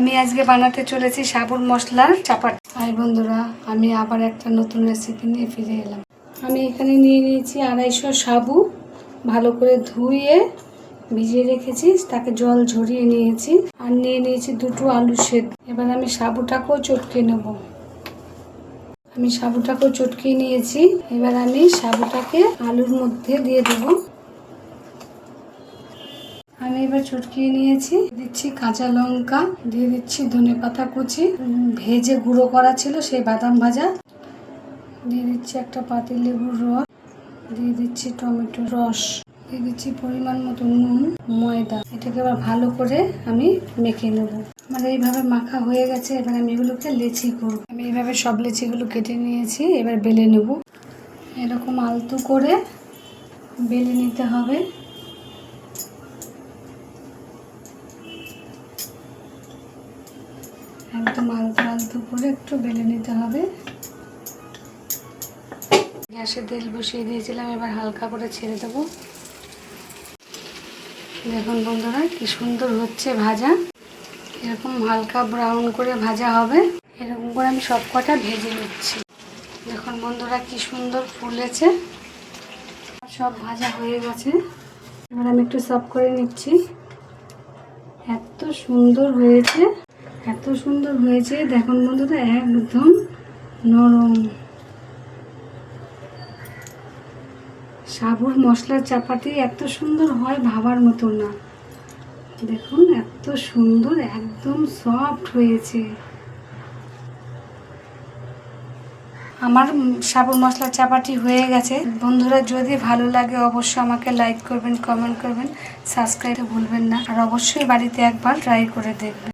আমি আজকে বানাতে চলেছি সাবুর মশলার চাপাটি। হাই বন্ধুরা, আমি আবার একটা নতুন রেসিপি নিয়ে ফিরে এলাম। আমি এখানে নিয়ে নিয়েছি আড়াইশো সাবু। ভালো করে ধুয়ে ভিজিয়ে রেখেছি, তাকে জল ঝরিয়ে নিয়েছি আর নিয়ে নিয়েছি দুটো আলু সেদ্ধ। এবার আমি সাবুটাকেও চটকে নেব। আমি সাবুটাকেও চটকিয়ে নিয়েছি। এবার আমি সাবুটাকে আলুর মধ্যে দিয়ে দেবো। আমি এবার চটকিয়ে নিয়েছি। দিচ্ছি কাঁচা লঙ্কা, দিয়ে দিচ্ছি ধনে পাতা কুচি ভেজে গুঁড়ো করা ছিল সেই বাদাম ভাজা। দিয়ে দিচ্ছি একটা পাতি লেবুর রস, দিয়ে দিচ্ছি টমেটো রস, দিয়ে দিচ্ছি পরিমাণ মতো নুন, ময়দা। এটাকে এবার ভালো করে আমি মেখে নেব। আমার এইভাবে মাখা হয়ে গেছে, এবার আমি এগুলোকে লেচি করব। আমি এইভাবে সব লেচিগুলো কেটে নিয়েছি, এবার বেলে নেব। এরকম আলতু করে বেলে নিতে হবে। একদম আলতু আলতু করে একটু বেলে নিতে হবে। গ্যাসে তেল বসিয়ে দিয়েছিলাম, এবার হালকা করে ছেড়ে দেবো। দেখুন বন্ধুরা, কি সুন্দর হচ্ছে ভাজা। এরকম হালকা ব্রাউন করে ভাজা হবে। এরকম করে আমি সব কটা ভেজে নিচ্ছি। দেখুন বন্ধুরা, কি সুন্দর ফুলেছে। সব ভাজা হয়ে গেছে। এবার আমি একটু সব করে নিচ্ছি। এত সুন্দর হয়েছে। এত সুন্দর হয়েছে। দেখুন বন্ধুরা, একদম নরম। সাবুর মশলার চাপাতি এত সুন্দর হয় ভাবার মতো না। দেখুন, এত সুন্দর, একদম সফট হয়েছে। আমার সাবুর মশলার চাপাটি হয়ে গেছে। বন্ধুরা, যদি ভালো লাগে অবশ্যই আমাকে লাইক করবেন কমেন্ট করবেন সাবস্ক্রাইব ভুলবেন না। আর অবশ্যই বাড়িতে একবার ট্রাই করে দেখবেন।